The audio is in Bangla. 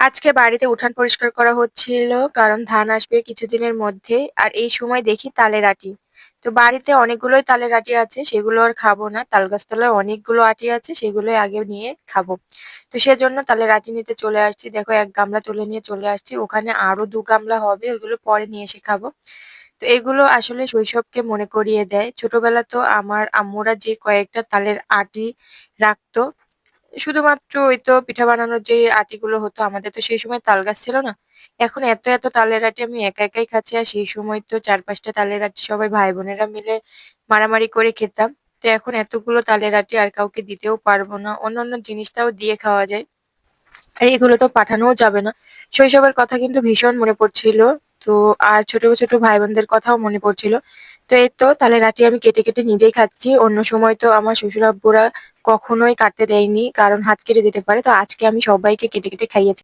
আজকে বাড়িতে উঠান পরিষ্কার করা হচ্ছিল, কারণ ধান আসবে কিছুদিনের মধ্যে। আর এই সময় দেখি তালের আটি। তো বাড়িতে অনেকগুলোই তালের আটি আছে, সেগুলো আর খাব না। তাল গাছতলায় অনেকগুলো আটি আছে, সেগুলোই আগে নিয়ে খাব। তো সেজন্য তালের আটি নিতে চলে আসছি। দেখো, এক গামলা তুলে নিয়ে চলে আসছি। ওখানে আরও দু গামলা হবে, ওইগুলো পরে নিয়ে এসে খাব। তো এগুলো আসলে শৈশবকে মনে করিয়ে দেয়। ছোটবেলা তো আমার আম্মুরা যে কয়েকটা তালের আটি রাখতো শুধুমাত্র ওই তো পিঠা বানানোর যে আটিগুলো হতো আমাদের তো সেই সময় তাল গাছ ছিল না। এখন এত, এত তালের আটি আমি একা একাই খাচ্ছি আর সেই সময় তো চার পাঁচটা তালের আটি সবাই ভাই-বোনেরা মিলে মারামারি করে খেতাম। তো এখন এতগুলো তালের আটি আর কাউকে দিতেও পারব না। অন্যান্য জিনিসটাও দিয়ে খাওয়া যায়। আর এগুলো তো পাঠানোও যাবে না। শৈশবের কথা কিন্তু ভীষণ মনে পড়ছিল। তো আর ছোট, ছোট ভাই-বোনদের কথাও মনে পড়ছিল। তো এই তো তাহলে আটি আমি কেটে, কেটে নিজেই খাচ্ছি। অন্য সময় তো আমার শ্বশুর আব্বুরা কখনোই কাটতে দেয়নি কারণ হাত কেটে যেতে পারে। তো আজকে আমি সবাইকে কেটে, কেটে খাইয়েছি।